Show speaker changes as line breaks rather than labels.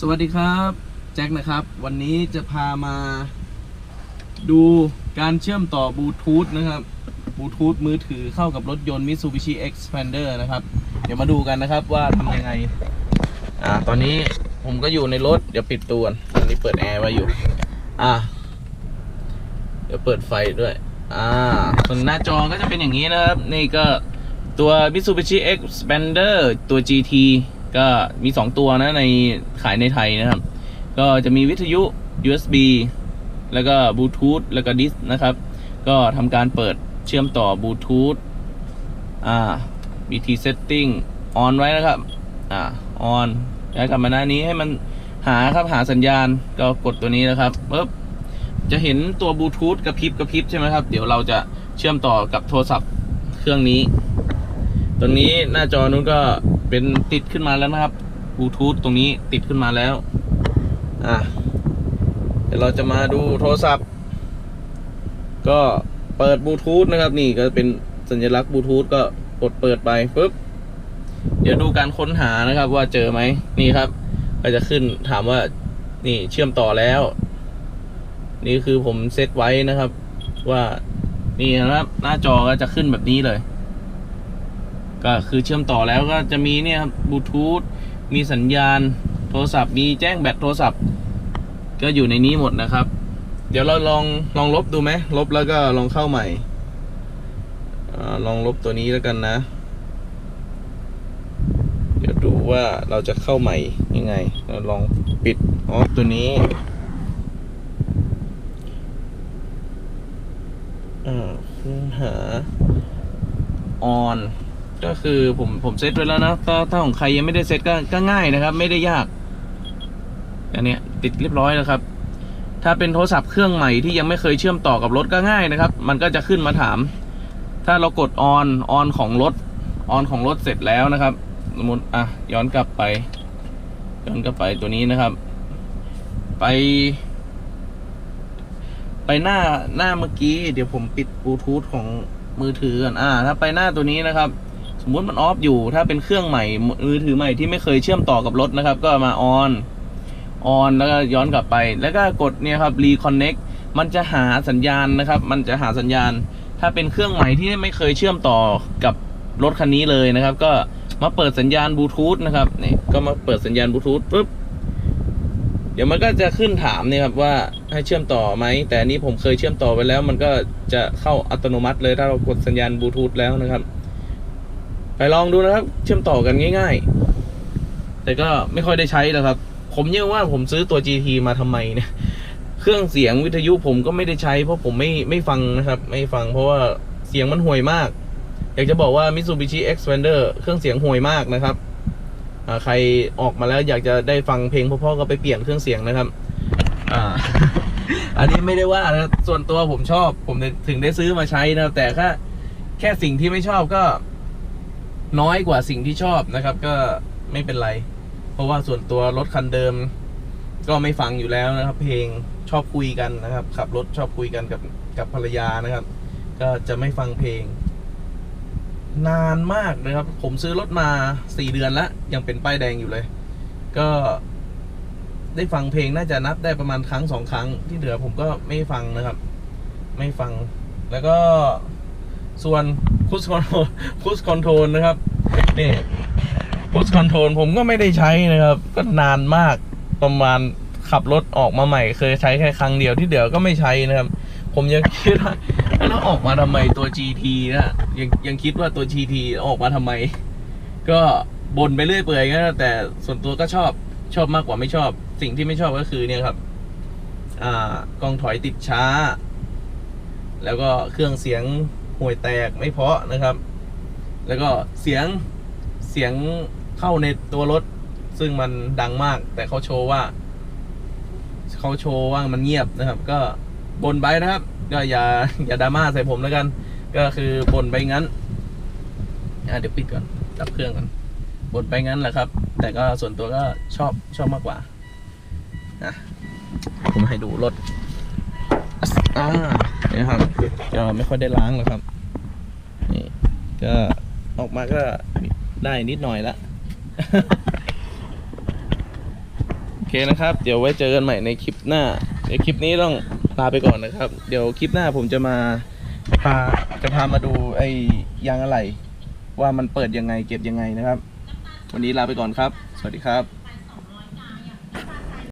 สวัสดีครับแจ็คนะครับ วันนี้จะพามาดูการเชื่อมต่อบลูทูธนะครับบลูทูธมือถือเข้ากับรถยนต์ Mitsubishi Xpander นะครับ เดี๋ยวมาดูกันนะครับว่าทำยังไง อ่า ตอนนี้ผมก็อยู่ในรถ เดี๋ยวปิดตัวก่อนตอนนี้เปิดแอร์ไว้อยู่ อ่า เดี๋ยวเปิดไฟด้วย อ่าส่วนหน้าจอก็จะเป็นอย่างนี้นะครับ นี่ก็ตัว Mitsubishi Xpander ตัว GT ก็มี 2 ตัวนะในขายในไทยนะครับ ก็จะมีวิทยุ USB แล้วก็บลูทูธแล้วก็ดิสนะครับ ก็ทำการเปิดเชื่อมต่อบลูทูธอ่า BT setting on ไว้นะครับ อ่า on ย้ายกลับมาหน้านี้ให้มันหาครับหาสัญญาณก็กดตัวนี้นะครับปึ๊บจะเห็นตัวบลูทูธกระพริบกระพริบใช่ไหมครับ เดี๋ยวเราจะเชื่อมต่อกับโทรศัพท์เครื่องนี้ ตรงนี้หน้าจอนู้นก็ เป็นติดขึ้นมาแล้วนะครับบลูทูธตรงนี้ติดขึ้นมาแล้ว อะเดี๋ยวเราจะมาดูโทรศัพท์ ก็เปิดบลูทูธนะครับ นี่ก็เป็นสัญลักษณ์บลูทูธก็กดเปิดไปปุ๊บเดี๋ยวดูการค้นหานะครับ ว่าเจอไหมนี่ครับ ก็จะขึ้นถามว่า นี่เชื่อมต่อแล้ว นี่คือผมเซตไว้นะครับ ว่านี่นะครับ หน้าจอก็จะขึ้นแบบนี้เลย ก็คือเชื่อมต่อแล้วก็จะมีเนี่ยครับบลูทูธมีสัญญาณโทรศัพท์ มีแจ้งแบตโทรศัพท์ ก็อยู่ในนี้หมดนะครับ เดี๋ยวเราลองลองลบดูไหมลบแล้วก็ลองเข้าใหม่อลองลบตัวนี้แล้วกันนะ เดี๋ยวดูว่าเราจะเข้าใหม่ยังไงเราลองปิดออฟตัวนี้ อ่าค้นหา on ก็คือผมผมเซตไว้แล้วนะถ้าถ้าของใครยังไม่ได้เซตก็ก็ง่ายนะครับ ไม่ได้ยาก อันเนี้ยติดเรียบร้อยแล้วครับ ถ้าเป็นโทรศัพท์เครื่องใหม่ที่ยังไม่เคยเชื่อมต่อกับรถก็ง่ายนะครับ มันก็จะขึ้นมาถาม ถ้าเรากด on on ของรถ on ของรถเสร็จแล้วนะครับสมมติอะย้อนกลับไปย้อนกลับไปตัวนี้นะครับ ไป ไปหน้าหน้าเมื่อกี้ เดี๋ยวผมปิดบลูทูธของมือถือก่อนอ่า ถ้าไปหน้าตัวนี้นะครับ สมมุติมันออฟอยู่ ถ้าเป็นเครื่องใหม่มือถือใหม่ที่ไม่เคยเชื่อมต่อกับรถนะครับ ก็มาออนออนแล้วก็ย้อนกลับไป แล้วก็กดเนี่ยครับ reconnect มันจะหาสัญญาณนะครับ มันจะหาสัญญาณ ถ้าเป็นเครื่องใหม่ที่ไม่เคยเชื่อมต่อกับรถคันนี้เลยนะครับ ก็มาเปิดสัญญาณบลูทูธนะครับนี่ก็มาเปิดสัญญาณบลูทูธปุ๊บเดี๋ยวมันก็จะขึ้นถามเนี่ยครับว่าให้เชื่อมต่อไหม แต่อันนี้ผมเคยเชื่อมต่อไปแล้ว มันก็จะเข้าอัตโนมัติเลยถ้าเรากดสัญญาณบลูทูธแล้วนะครับ ไปลองดูนะครับ เชื่อมต่อกันง่ายๆ แต่ก็ไม่ค่อยได้ใช้แล้วครับ ผมยังว่าผมซื้อตัว GT มาทำไมเนี่ย เครื่องเสียงวิทยุผมก็ไม่ได้ใช้ เพราะผมไม่ไม่ฟังนะครับ ไม่ฟังเพราะว่าเสียงมันห่วยมาก อยากจะบอกว่า Mitsubishi Xpander เครื่องเสียงห่วยมากนะครับใครออกมาแล้วอยากจะได้ฟังเพลงพราะๆก็ไปเปลี่ยนเครื่องเสียงนะครับ อ่า อันนี้ไม่ได้ว่านะส่วนตัวผมชอบ ผมถึงได้ซื้อมาใช้นะแต่แค่แค่สิ่งที่ไม่ชอบก็ น้อยกว่าสิ่งที่ชอบนะครับ ก็ไม่เป็นไร เพราะว่าส่วนตัวรถคันเดิม ก็ไม่ฟังอยู่แล้วนะครับ เพลงชอบคุยกันนะครับ ขับรถชอบคุยกันกับกับภรรยานะครับ ก็จะไม่ฟังเพลง นานมากนะครับ ผมซื้อรถมาสี่เดือนแล้วยังเป็นป้ายแดงอยู่เลย ก็ได้ฟังเพลงน่าจะนับได้ประมาณครั้งสองครั้งที่เหลือผมก็ไม่ฟังนะครับ ไม่ฟัง แล้วก็ส่วน คูสคอนโทรลคูสคอนโทรลนะครับนี่คูสคอนโทรลผมก็ไม่ได้ใช้นะครับ ก็นานมากประมาณขับรถออกมาใหม่ เคยใช้แค่ครั้งเดียวที่เหลือก็ไม่ใช้นะครับ ผมยังคิดว่าแล้วออกมาทำไมตัว GT นะยังยังคิดว่าตัว GT ออกมาทำไม ก็บ่นไปเรื่อยเปื่อยงั้นนะแต่ส่วนตัวก็ชอบชอบมากกว่าไม่ชอบ สิ่งที่ไม่ชอบก็คือเนี่ยครับ อ่ากล้องถอยติดช้า แล้วก็เครื่องเสียง ห่วยแตกไม่เพาะนะครับ แล้วก็เสียงเสียงเข้าในตัวรถ ซึ่งมันดังมาก แต่เขาโชว์ว่าเขาโชว์ว่ามันเงียบนะครับ ก็บ่นไปนะครับ ก็อย่าอย่าดราม่าใส่ผมแล้วกัน ก็คือบ่นไปงั้นอะเดี๋ยวปิดก่อนดับเครื่องก่อนบ่นไปงั้นแหละครับ แต่ก็ส่วนตัวก็ชอบชอบมากกว่านะผมให้ดูรถ อ่าเนี่ยครับก็ไม่ค่อยได้ล้างหรอกครับ นี่ก็ออกมาก็ได้นิดหน่อยละ โอเคนะครับ เดี๋ยวไว้เจอกันใหม่ในคลิปหน้า เดี๋ยวคลิปนี้ต้องลาไปก่อนนะครับ เดี๋ยวคลิปหน้าผมจะมาพาจะพามาดูไอ้ยางอะไหล่ว่ามันเปิดยังไงเก็บยังไงนะครับ วันนี้ลาไปก่อนครับ สวัสดีครับ